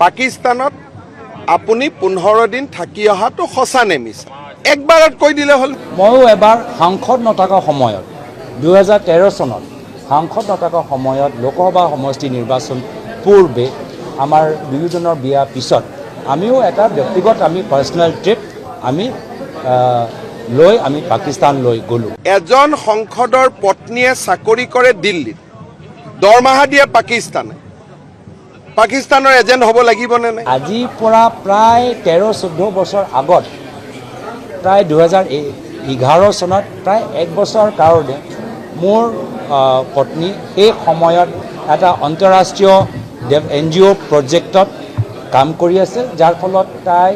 পাকিস্তানত আপুনি পোন্ধৰ দিন থাকি অহাটো সঁচা নে মিছা? একবাৰত কৈ দিলে হ'ল। ময়ো এবাৰ সাংসদ নথকা সময়ত দুহেজাৰ তেৰ চনত সাংসদ নথকা সময়ত লোকসভা সমষ্টি নিৰ্বাচন পূৰ্বে আমাৰ দুয়োজনৰ বিয়াৰ পিছত আমিও এটা ব্যক্তিগত আমি পাৰ্চনেল ট্ৰিপ আমি লৈ আমি পাকিস্তানলৈ গ'লোঁ। এজন সংসদৰ পত্নীয়ে চাকৰি কৰে দিল্লীত। দৰমহা দিয়ে পাকিস্তানে। পাকিস্তানৰ এজেণ্ট হ'ব লাগিবনে নাই? আজিৰ পৰা প্ৰায় তেৰ চৈধ্য বছৰ আগত প্ৰায় দুহেজাৰ এঘাৰ চনত প্ৰায় এক বছৰৰ কাৰণে মোৰ পত্নী সেই সময়ত এটা আন্তঃৰাষ্ট্ৰীয় এন জি অ' প্ৰজেক্টত কাম কৰি আছে যাৰ ফলত তাই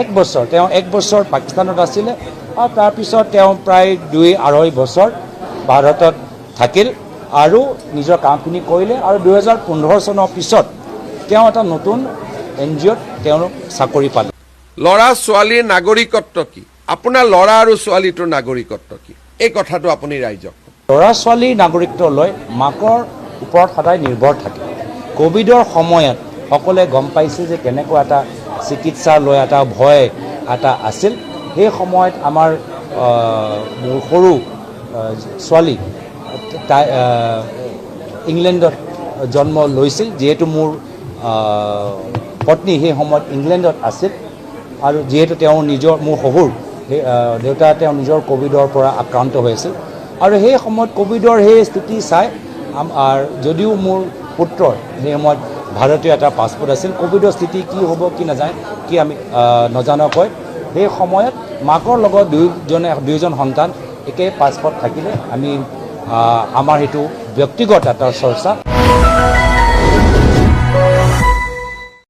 এক বছৰ তেওঁ এক বছৰ পাকিস্তানত আছিলে আৰু তাৰপিছত তেওঁ প্ৰায় দুই আঢ়ৈ বছৰ ভাৰতত থাকিল আৰু নিজৰ কামখিনি কৰিলে আৰু দুহেজাৰ পোন্ধৰ চনৰ পিছত তেওঁ এটা নতুন এন জি অ'ত তেওঁলোক চাকৰি পালে। ল'ৰা ছোৱালীৰ নাগৰিকত্ব কি? আপোনাৰ ল'ৰা আৰু ছোৱালীটোৰ নাগৰিকত্ব কি? এই কথাটো আপুনি ৰাইজক। ল'ৰা ছোৱালীৰ নাগৰিকত্ব লৈ মাকৰ ওপৰত সদায় নিৰ্ভৰ থাকে। ক'ভিডৰ সময়ত সকলোৱে গম পাইছে যে কেনেকুৱা এটা চিকিৎসা লৈ এটা ভয় এটা আছিল। সেই সময়ত আমাৰ মোৰ সৰু ছোৱালী তাই ইংলেণ্ডত জন্ম লৈছিল যিহেতু মোৰ পত্নী সেই সময়ত ইংলেণ্ডত আছিল আৰু যিহেতু তেওঁ নিজৰ মোৰ শহুৰ সেই দেউতা তেওঁ নিজৰ ক'ভিডৰ পৰা আক্ৰান্ত হৈ আছিল। আৰু সেই সময়ত ক'ভিডৰ সেই স্থিতি চাই যদিও মোৰ পুত্ৰৰ সেই সময়ত ভাৰতীয় এটা পাছপৰ্ট আছিল ক'ভিডৰ স্থিতি কি হ'ব কি নাযায় কি আমি নজনাকৈ সেই সময়ত মাকৰ লগত দুয়োজনে দুয়োজন সন্তান একে পাছপৰ্ট থাকিলে আমি আমাৰ সেইটো ব্যক্তিগত এটা চৰ্চা।